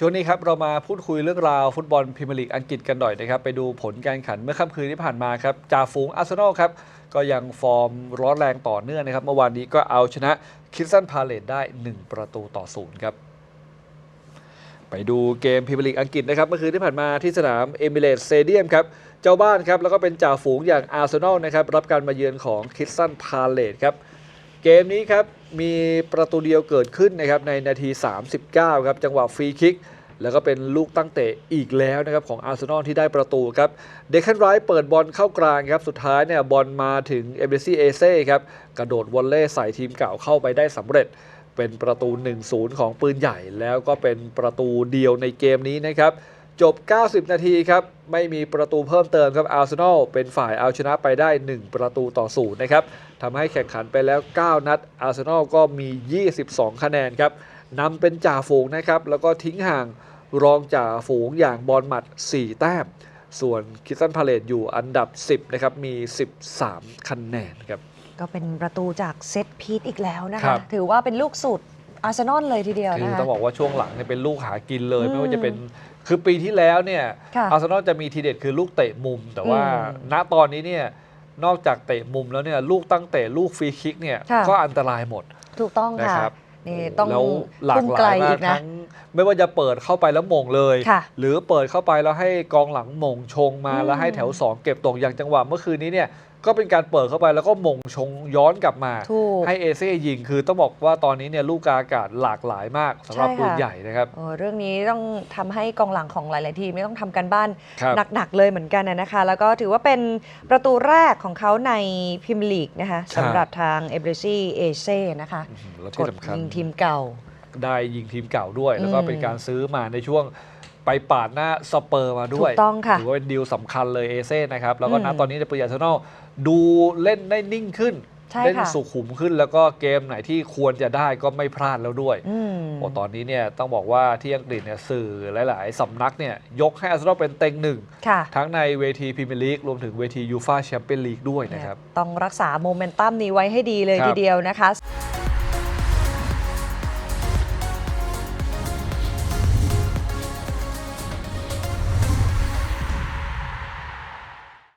ช่วงนี้ครับเรามาพูดคุยเรื่องราวฟุตบอลพรีเมียร์ลีกอังกฤษกันหน่อยนะครับไปดูผลการแข่งขันเมื่อค่ำคืนที่ผ่านมาครับจ่าฝูงอาร์เซนอลครับก็ยังฟอร์มร้อนแรงต่อเนื่องนะครับ เมื่อวานนี้ก็เอาชนะคิสซันพาเลตได้ 1 ประตูต่อศูนย์ครับไปดูเกมพรีเมียร์ลีกอังกฤษนะครับเมื่อคืนที่ผ่านมาที่สนามเอมิเรตสเตเดียมครับเจ้าบ้านครับแล้วก็เป็นจ่าฝูงอย่างอาร์เซนอลนะครับรับการมาเยือนของคิสซันพาเลตครับ เกมนี้ครับมีประตูเดียวเกิดขึ้นนะครับในนาที 39 ครับจังหวะฟรีคิก แล้วก็เป็นลูกตั้งเตะอีกแล้วนะครับของอาร์เซนอลที่ได้ประตูครับเดคันไรท์เปิดบอลเข้ากลางครับสุดท้ายเนี่ยบอลมาถึงเอเบซี่เอเซ่ครับกระโดดวอลเล่ใส่ทีมเก่าเข้าไปได้สำเร็จ เป็นประตู 1-0 ของปืนใหญ่ แล้วก็เป็นประตูเดียวในเกมนี้นะครับ จบ 90 นาทีครับ ไม่มีประตูเพิ่มเติมครับอาร์เซนอลเป็นฝ่ายเอาชนะไปได้ 1 ประตูต่อศูนย์นะครับทำให้แข่งขันไปแล้ว 9 นัดอาร์เซนอลก็มี 22 คะแนนครับนำเป็นจ่าฝูงนะครับ แล้วก็ทิ้งห่างรองจ่าฝูงอย่างบอลหมัด 4 แต้ม ส่วนคิสตันพาเลตอยู่อันดับ 10 นะครับ มี 13 คะแนนครับ ก็เป็นประตูจากเซตพีทอีกแล้วนะครัคะบถือว่าเป็นลูกสุด อาร์เซนอลเลยทีเดียวคือนะคะ ต้องบอกว่าช่วงหลังเนี่ยเป็นลูกหากินเลย อืมไม่ว่าจะเป็นคือปีที่แล้วเนี่ยค่ะอาร์เซนอลจะมีทีเด็ดคือลูกเตะมุม แต่ว่าอืมณตอนนี้เนี่ยนอกจากเตะมุมแล้วเนี่ยลูกตั้งเตะลูกฟรีคิกเนี่ยค่ะ ก็อันตรายหมด ถูกต้องนะค่ะ ครับ นี่ต้องแล้วหลาพุ่กงหไกลลายมาอีกกนะ ทั้งไม่ว่าจะเปิดเข้าไปแล้วหมงเลย ค่ะหรือเปิดเข้าไปแล้วให้กองหลังหมงชงมาอืมแล้วให้แถว 2 เก็บตกอย่างจังหวะเมื่อคืนนี้เนี่ยก็เป็นการเปิดเข้าไปแล้วก็หมงชงย้อนกลับมา ถูก ให้เอเซ่ยิงคือต้องบอกว่าตอนนี้เนี่ยลูกกาอากาศหลากหลายมากสำหรับใช่ค่ะ ปืนใหญ่นะครับเออเรื่องนี้ต้องทำให้กองหลังของหลาย ๆ ทีมไม่ต้องทำการบ้าน ครับ หนัก ๆ เลยเหมือนกันนะนะคะ แล้วก็ถือว่าเป็นประตูแรกของเขาในพรีเมียร์ลีกนะคะใช่ สำหรับทางเอเบรซี่เอเซ่นะคะอื้อหือแล้วกที่ดสำคัญ ยิงทีมเก่า ได้ยิงทีมเก่าด้วย แล้วก็อืมเป็นการซื้อมาในช่วง ไปปาดหน้าสเปอร์มาด้วยถูกต้องค่ะถือว่าเป็นดีลสำคัญเลยเอเซ่นะครับ แล้วก็อืมณตอนนี้ในปริยาร์เซนอลดูเล่นได้นิ่งขึ้น ใช่เล่นค่ะ สุขุมขึ้นแล้วก็เกมไหนที่ควรจะได้ก็ไม่พลาดแล้วด้วยอืม โอ้ตอนนี้เนี่ยต้องบอกว่าที่อังกฤษเนี่ยสื่อหลาย ๆสำนักเนี่ยยกให้อาร์เซนอลเป็นเต็งหนึ่ง ค่ะ ทั้งในเวทีพรีเมียร์ลีกรวมถึงเวทียูฟาแชมเปี้ยนลีกด้วยนะครับ ต้องรักษาโมเมนตัมนี้ไว้ให้ดีเลยครับ ทีเดียวนะคะ